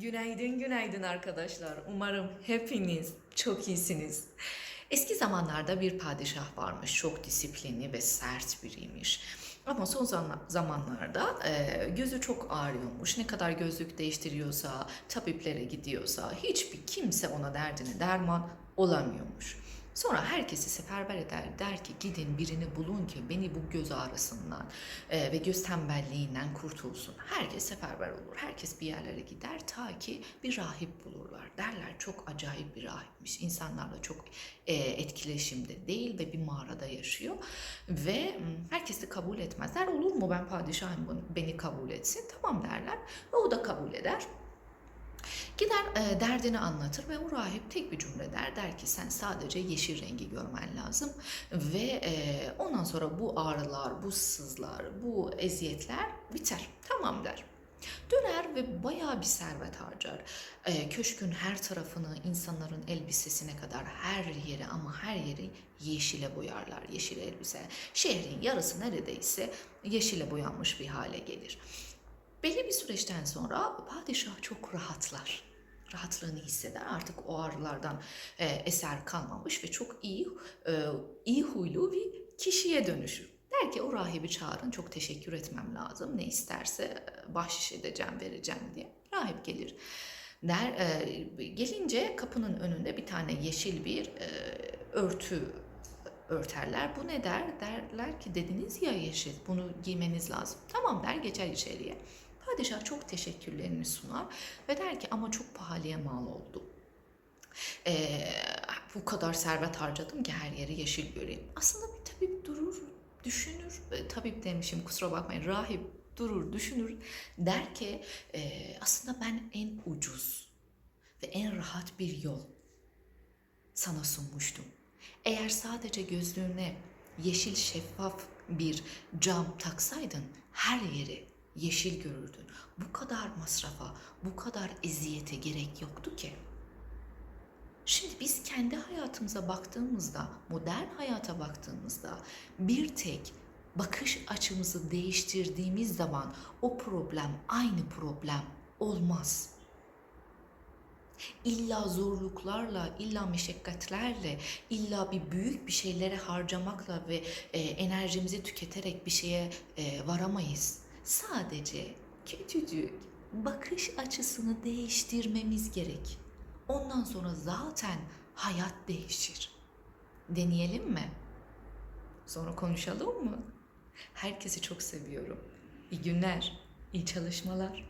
Günaydın, günaydın arkadaşlar. Umarım hepiniz çok iyisiniz. Eski zamanlarda bir padişah varmış. Çok disiplinli ve sert biriymiş. Ama son zam- zamanlarda e, gözü çok ağrıyormuş. Ne kadar gözlük değiştiriyorsa, tabiplere gidiyorsa hiçbir kimse ona derdine derman olamıyormuş. Sonra herkesi seferber eder. Der ki gidin birini bulun ki beni bu göz ağrısından e, ve göz tembelliğinden kurtulsun. Herkes seferber olur. Herkes bir yerlere gider ta ki bir rahip bulurlar. Derler çok acayip bir rahipmiş. İnsanlarla çok e, etkileşimde değil ve bir mağarada yaşıyor. Ve m, herkes de kabul etmezler. Olur mu ben padişahım beni kabul etsin? Tamam derler. Ve o da kabul eder. Gider e, derdini anlatır ve o rahip tek bir cümle der. Der ki sen sadece yeşil rengi görmen lazım. Ve e, ondan sonra bu ağrılar, bu sızlar, bu eziyetler biter. Tamam der. Döner ve bayağı bir servet harcar. E, köşkün her tarafını insanların elbisesine kadar her yeri ama her yeri yeşile boyarlar. Yeşil elbise. Şehrin yarısı neredeyse yeşile boyanmış bir hale gelir. Belli bir süreçten sonra padişah çok rahatlar. Rahatlığını hisseder. Artık o ağrılardan e, eser kalmamış ve çok iyi e, iyi huylu bir kişiye dönüşür. Der ki o rahibi çağırın çok teşekkür etmem lazım. Ne isterse e, bahşiş edeceğim vereceğim diye. Rahip gelir. Der e, gelince kapının önünde bir tane yeşil bir e, örtü örterler. Bu ne der? Derler ki dediniz ya yeşil bunu giymeniz lazım. Tamam der geçer içeriye. Padişah çok teşekkürlerini sunar ve der ki ama çok pahalıya mal oldu. Ee, bu kadar servet harcadım ki her yeri yeşil göreyim. Aslında bir tabip durur, düşünür. E, tabip demişim kusura bakmayın. Rahip durur, düşünür. Der ki e, aslında ben en ucuz ve en rahat bir yol sana sunmuştum. Eğer sadece gözlüğüne yeşil şeffaf bir cam taksaydın her yeri yeşil görürdün. Bu kadar masrafa, bu kadar eziyete gerek yoktu ki. Şimdi biz kendi hayatımıza baktığımızda, modern hayata baktığımızda bir tek bakış açımızı değiştirdiğimiz zaman o problem aynı problem olmaz. İlla zorluklarla, illa meşakkatlerle, illa bir büyük bir şeylere harcamakla ve e, enerjimizi tüketerek bir şeye e, varamayız. Sadece küçücük bakış açısını değiştirmemiz gerek. Ondan sonra zaten hayat değişir. Deneyelim mi? Sonra konuşalım mı? Herkesi çok seviyorum. İyi günler, iyi çalışmalar.